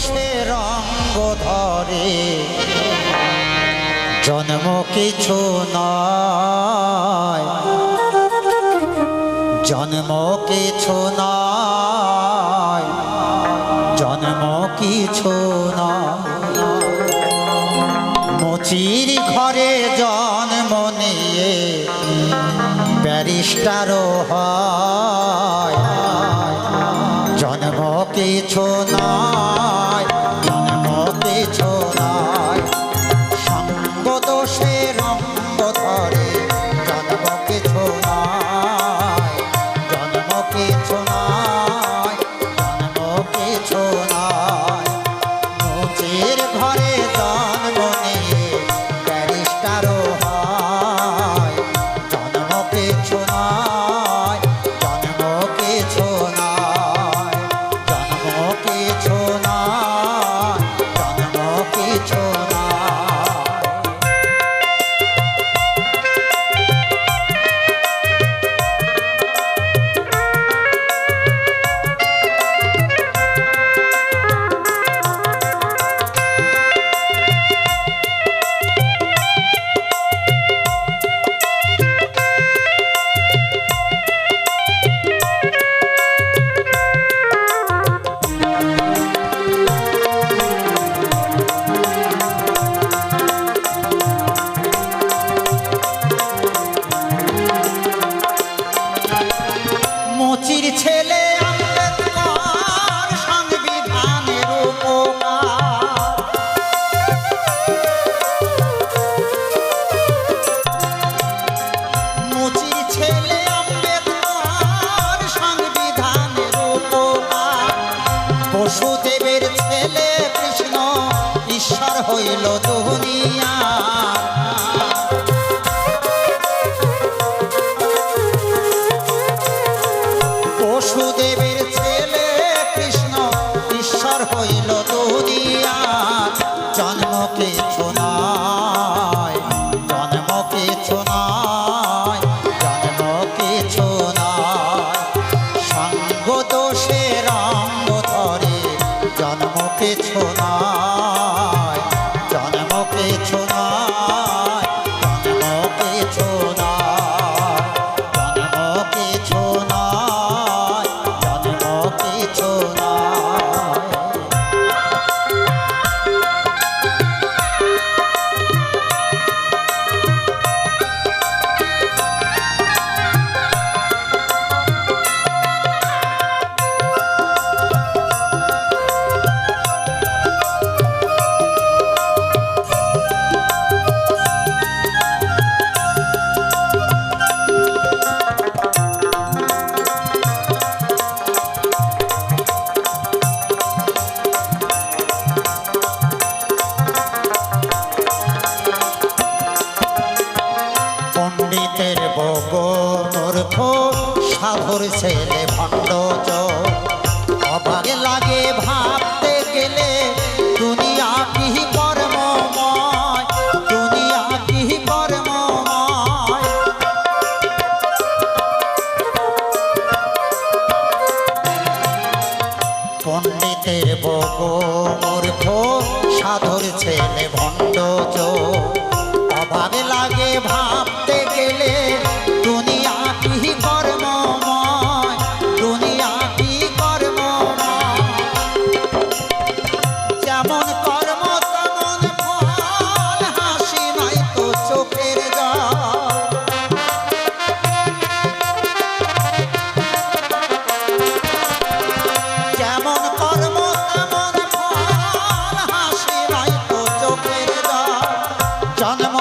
দোষে রঙ্গ ধরে। জন্ম কিছু নয়। জন্ম কিছু নয়। জন্ম কিছু নয়। মুচির ঘরে জন্ম নিয়ে ব্যারিস্টারও হয়। জন্ম কিছু নয়। রঙ্গ ধরে জন্ম সংবিধানের উপকার বসুদেবের ছেলে কৃষ্ণ ঈশ্বর হইল দুনিয়া। বসুদেবের ছেলে লাগে ভাবতে গেলে, দুনিয়া কি দুনিয়া কি পণ্ডিতের বগমূর্খ সাধুর ছেলে, ভণ্ড অভাবে লাগে ভাবতে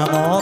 জন্ম